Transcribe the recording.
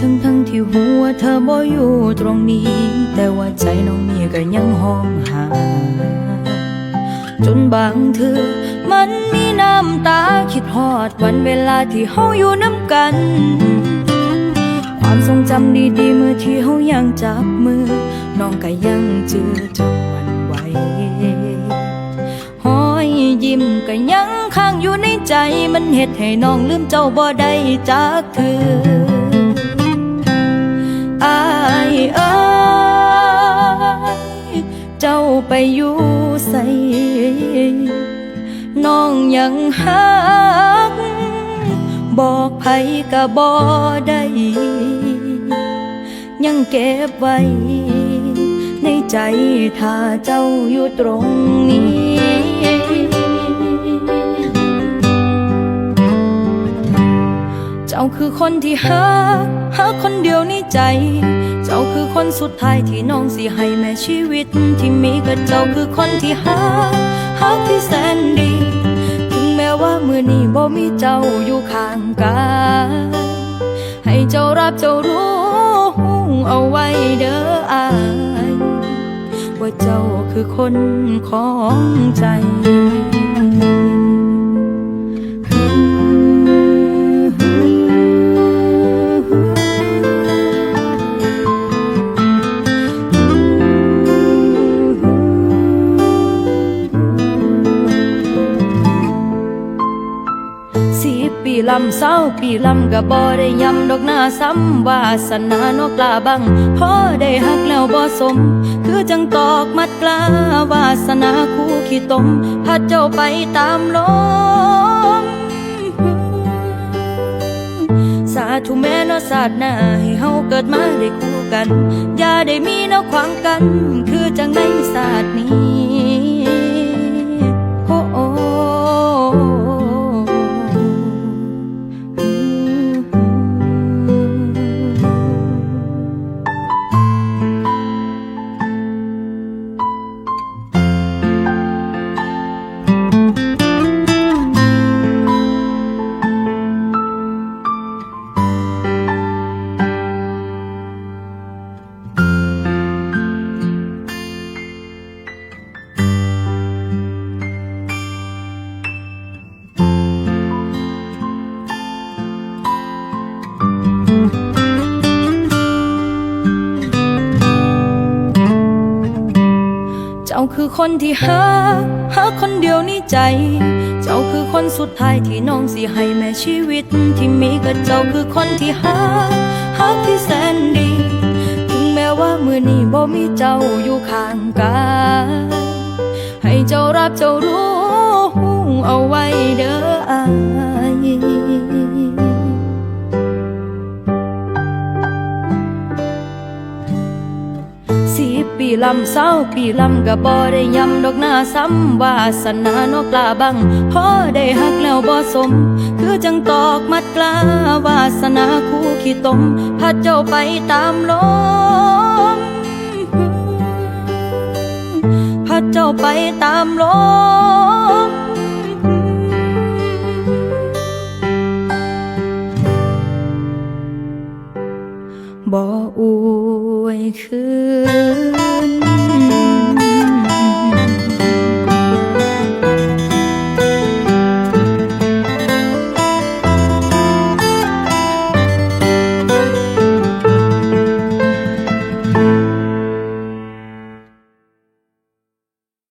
ทั้งทั้งๆที่หัวเธอบ่อยู่ตรงนี้ แต่ว่าใจน้องนี่ก็ยังห้องหา จนบางเธอมันมีน้ำตาคิดฮอดวันเวลาที่เฮาอยู่น้ำกัน ความทรงจำดีๆเมื่อที่เฮายังจับมือ น้องก็ยังจือจนวันไหวห้อยยิ้มก็ยังค้างอยู่ในใจมันเฮ็ดให้น้องลืมเจ้าบ่ได้จากเธอ เอ้ยเจ้าไปอยู่ใส่น้องยังหัก บอกไผก็บ่ได้ยังเก็บไว้ ในใจถ้าเจ้าอยู่ตรงนี้เจ้าคือคนที่หักหักคนเดียวในใจ จ้าคือคนสุดท้ายที่น้องสิให้แม่ชีวิตที่มีกับเจ้าคือคนที่หักหักที่แสนดี ถึงแม้ว่ามือนี้บ่มีเจ้าอยู่ข้างกายให้เจ้ารับเจ้ารู้เอาไว้เด้ออายว่าเจ้าคือคนของใจ ปีลำเศร้าปีลำก็บ่ได้ยำดอกหน้าซ้ำวาสนานกลาบังพอได้หักแล้วบ่สม คือจังตอกมัดกลาวาสนาคู่ขี้ตมพัดเจ้าไปตามลมสาธุแม่นอศาสตร์หน้าให้เฮาเกิดมาได้คู่กัน อย่าได้มีนวขวางกัน คือจังในศาสตร์ คือคนที่หักหักคนเดียวในใจ เจ้าคือคนสุดท้ายที่น้องสิให้แม่ชีวิตที่มีกับเจ้าคือคนที่หักหักที่แสนดี ถึงแม้ว่ามือนี้บ่มีเจ้าอยู่ข้างกายให้เจ้ารับเจ้ารู้เอาไว้เด้อ บปีลำเศร้าปีลำก็บ่ได้ยำดอกหน้าซ้ำวาสนานกลาบังพอได้หักแล้วบ่สม คือจังตอกมัดกลาวาสนาคู่ขี้ตมพัดเจ้าไปตามลมพัดเจ้าไปตามลมบ่อวยคืน